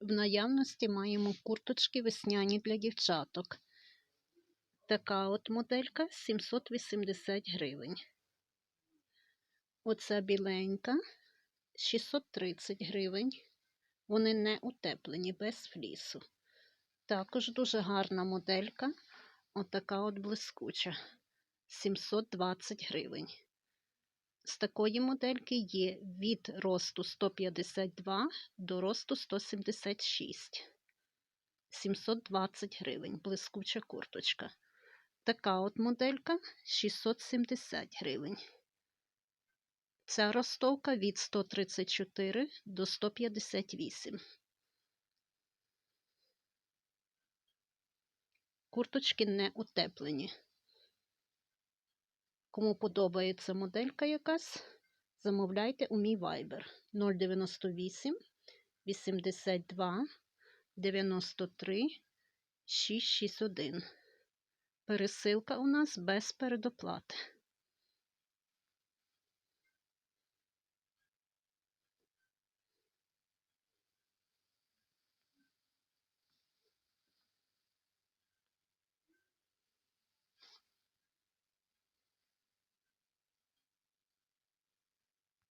В наявності маємо курточки весняні для дівчаток. Така от моделька 780 гривень. Оця біленька 630 гривень. Вони не утеплені, без флісу. Також дуже гарна моделька. Отака от блискуча. 720 гривень. З такої модельки є від росту 152 до росту 176. 720 гривень. Блискуча курточка. Така от моделька 670 гривень. Ця ростовка від 134 до 158. Курточки не утеплені. Кому подобається моделька якась, замовляйте у мій Viber 098 82 93 661. Пересилка у нас без передоплати.